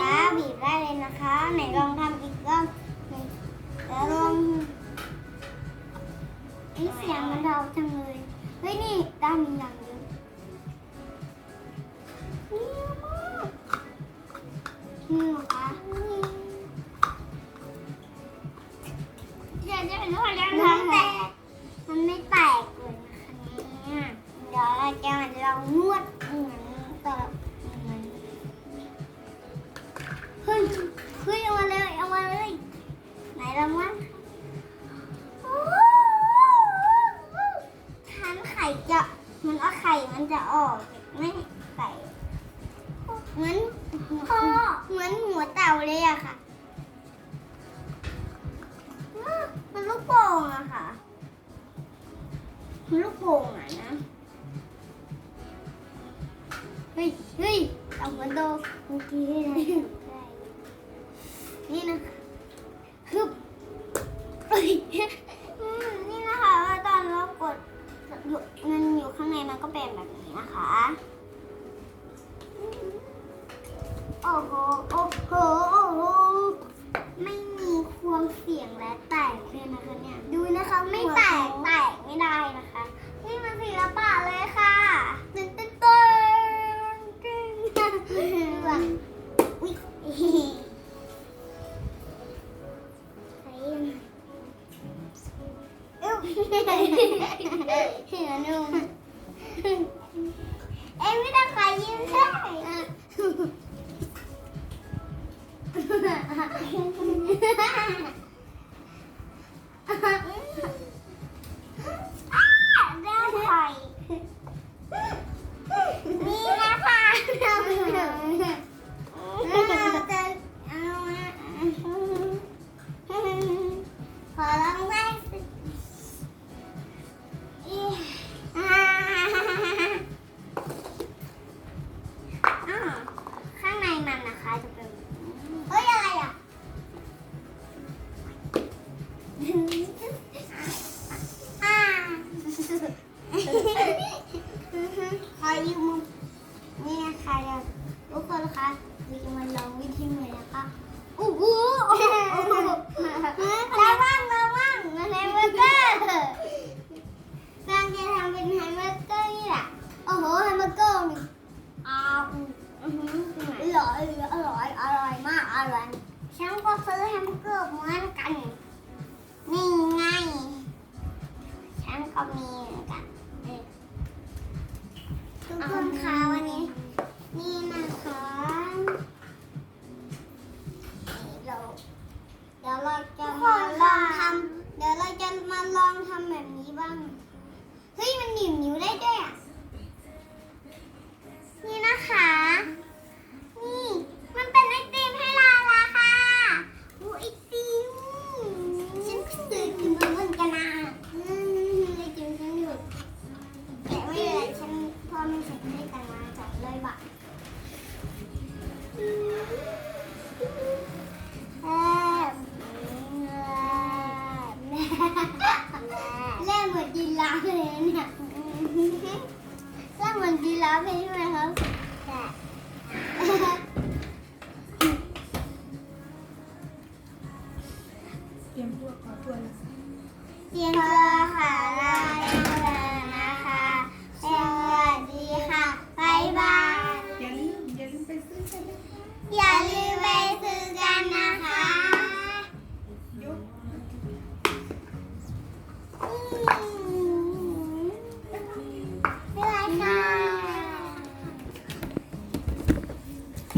คะบีบได้เลยนะคะ ไหนลองทำอีกรอบแล้วลองนี่เสียงมันเบาจังเลยเฮ้ยนี่ด้านมีอย่างเยอะนี่มากนี่เหรอคะนี่เดี๋ยวจะเป็นอะไรนะแต่มันไม่แตกเลยนะคะเนี่ยเดี๋ยวเราจะมาลองนวด ไหนลองว่าทานไข่จะมันเอาไข่มันจะออกไม่ไข่เหมือนพ่อเหมือนหัวเต่าเลยอะค่ะ มันลูกโป่งอะค่ะ มันลูกโป่งอะนะ เฮ้ยเฮ้ยเอาหัวโตเมื่อกี้อะไรนี่นะคะ คืบเอ้ยอืมนี่นะคะว่าตอนเรากดเงินอยู่ข้างในมันก็เป็นแบบนี้นะคะ หียนุ่มเอ็มไม่ต้องใครยิ้มได้ ร่อยมากอร่อย ฉันก็ซื้อแฮมเบอร์เกอร์เหมือนกัน นี่ไง ฉันก็มีเหมือนกันทุกคนคะวันนี้ นี่นะคะเราเดี๋ยวเราจะมาลองทำเดี๋ยวเราจะมาลองทำแบบนี้บ้าง เฮ้ยมันหนีบนิ้วได้ด้วยอะ เหมือนยีราฟเลยใช่ไหมครับใช่เตรียมพวกขอตัวนะเรียนเจอ